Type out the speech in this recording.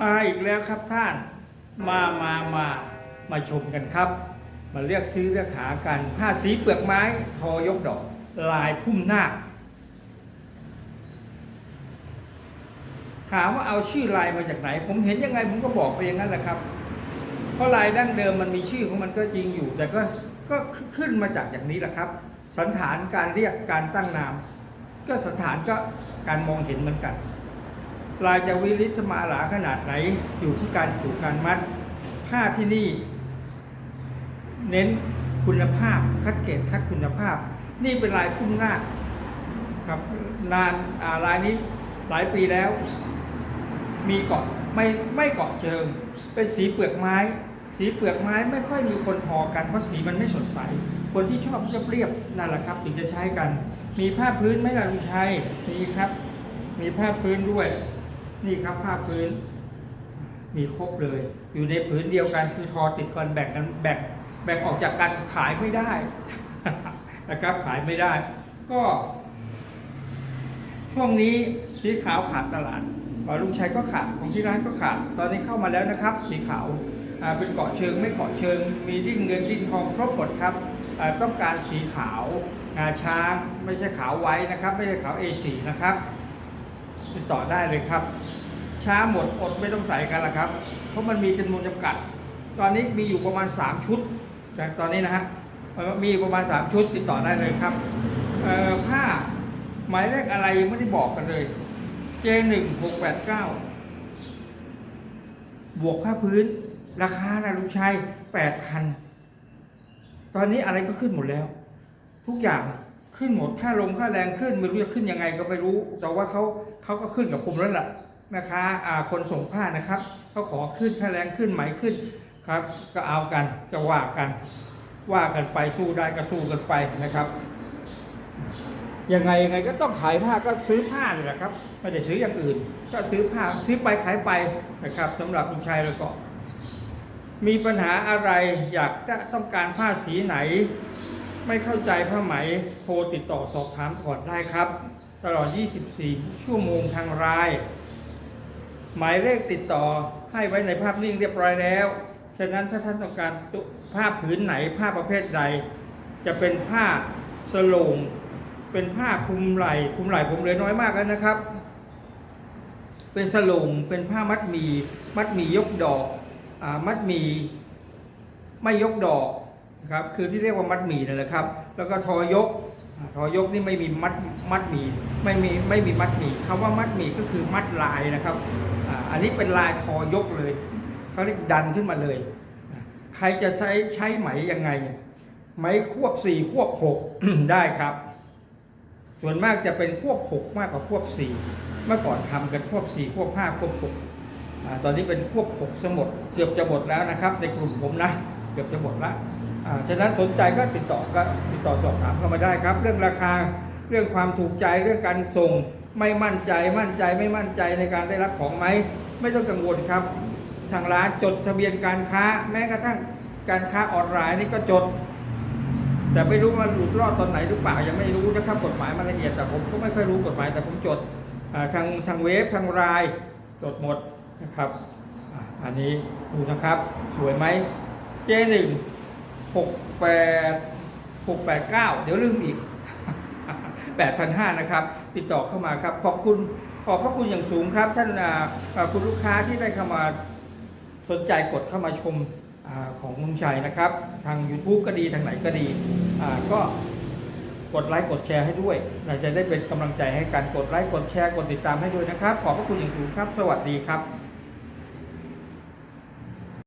มาอีกแล้วครับท่าน มามามามาชมกันครับ มาเลือกซื้อเลือกหากันผ้าสีเปลือกไม้ทอยกดอก ลายพุ่มนาคถามว่าเอาชื่อลายมาจากไหน ผมเห็นยังไงผมก็บอกไปอย่างนั้นแหละครับ เพราะลายดั้งเดิมมันมีชื่อของมันก็จริงอยู่ แต่ก็ก็ขึ้นมาจากอย่างนี้แหละครับ สันฐานการเรียกการตั้งนาม ก็สันฐานก็การมองเห็นเหมือนกัน ลายจะวิริสมาหลาขนาดไหนอยู่ที่การผูกการมัด ผ้าที่นี่ เน้นคุณภาพคัดเกรดคัดคุณภาพ นี่เป็นลายพุ่มหน้าครับนานอ่าลายนี้หลายปีแล้ว มีเกาะไม่ไม่เกาะเชิง เป็นสีเปลือกไม้ สีเปลือกไม้ไม่ค่อยมีคนทอกันเพราะสีมันไม่สดใส คนที่ชอบเรียบๆนั่นแหละครับถึงจะใช้กัน มีผ้าพื้นไหมล่ะลุงชัยมีครับ มีผ้าพื้นด้วย นี่ครับผ้าพื้น มีครบเลย อยู่ในผืนเดียวกันคือทอติดกันแบ่งกันแบ่งแบ่งออกจากกันขายไม่ได้นะครับ ขายไม่ได้ ก็ ช่วงนี้สีขาวขาดตลาดอ่าลุงชัยก็ขาดของที่ร้านก็ขาด ตอนนี้เข้ามาแล้วนะครับ สีขาวเป็นเกาะเชิงไม่เกาะเชิง มีดิ้นเงินดิ้นทองครบหมดครับต้องการสีขาวงาช้างไม่ใช่ขาวไว้นะครับ ไม่ใช่ขาว A4 นะครับ ติดต่อได้เลยครับ ช้าหมดอดไม่ต้องใส่กันละครับ เพราะมันมีจำนวนจำกัด ตอนนี้มีอยู่ประมาณ 3 ชุดจากตอนนี้นะฮะมีประมาณ 3 ชุดติดต่อได้เลยครับผ้าหมายเลขอะไรยังไม่ได้บอกกันเลย J1 689 บวกผ้าพื้น ราคานะลุงชัย8คันตอนนี้อะไรก็ขึ้นหมดแล้ว ทุกอย่าง ขึ้นหมดค่าลงค่าแรงขึ้นไม่รู้จะขึ้นยังไงก็ไม่รู้ แต่ว่าเขาเขาก็ขึ้นกับผมแล้วล่ะนะคะอ่าคนส่งผ้านะครับเขาขอขึ้นค่าแรงขึ้นไหมขึ้นครับ ก็เอากันก็ว่ากันว่ากันไปสู้ได้ก็สู้กันไปนะครับยังไงยังไงก็ต้องขายผ้าก็ซื้อผ้าเลยแหละครับไม่ได้ซื้ออย่างอื่น ก็ซื้อผ้าซื้อไปขายไปนะครับสำหรับคุณชายแล้วก็ มีปัญหาอะไรอยากจะต้องการผ้าสีไหน ไม่เข้าใจผ้าไหมโทรติดต่อสอบถามก่อนได้ครับ ตลอด 24 ชั่วโมงทางไลน์หมายเลขติดต่อให้ไว้ในภาพนิ่งเรียบร้อยแล้ว ฉะนั้นถ้าท่านต้องการผ้าผืนไหนผ้าประเภทใด จะเป็นผ้าสโลงเป็นผ้าคลุมไหล่คลุมไหล่ผมเหลือน้อยมากแล้วนะครับ เป็นสโลงเป็นผ้ามัดมี มัดมียกดอกอมัดมีไม่ยกดอก นะครับคือที่เรียกว่ามัดหมีนั่นแหละครับ แล้วก็ทอยกทอยกนี่ไม่มีมัดมัดหมีไม่มีไม่มีมัดหมีคำว่ามัดหมีก็คือมัดลายนะครับอันนี้เป็นลายทอยกเลยเขาเรียกดันขึ้นมาเลย ใครจะใช้ใช้ไหมยังไง ไหมควบสี่ควบหกได้ครับ ส่วนมากจะเป็นควบหกมากกว่าควบสี่เมื่อก่อนทำกันควบสี่ควบห้าควบหกตอนนี้เป็นควบหกสมดเกือบจะหมดแล้วนะครับ ในกลุ่มผมนะ เกือบจะหมดและอ่า ฉะนั้นสนใจก็ติดต่อก็ติดต่อสอบถามเข้ามาได้ครับ เรื่องราคาเรื่องความถูกใจเรื่องการส่งไม่มั่นใจมั่นใจไม่มั่นใจในการได้รับของไหมไม่ต้องกังวลครับ ทางร้านจดทะเบียนการค้า แม้กระทั่งการค้าออนไลน์นี่ก็จด แต่ไม่รู้มันหลุดรอดตอนไหนหรือเปล่ายังไม่รู้นะครับกฎหมายมันละเอียดแต่ผมก็ไม่ค่อยรู้กฎหมายแต่ผมจดทางทางเว็บทางไลน์จดหมดนะครับ อันนี้ดูนะครับสวยไหมเจหนึ่ง หกแปดหกแปดเก้าเดี๋ยวลืมอีกแปดพันห้านะครับ ติดต่อเข้ามาครับ ขอบคุณขอบพระคุณอย่างสูงครับ ท่านคุณลูกค้าที่ได้เข้ามาสนใจกดเข้ามาชมอของลุงชัยนะครับ ทาง YouTube ก็ดีทางไหนก็ดีก็กดไลค์กดแชร์ให้ด้วย เราจะได้เป็นกำลังใจให้กันกดไลค์กดแชร์กดติดตามให้ด้วยนะครับ ขอบพระคุณอย่างสูงครับ สวัสดีครับ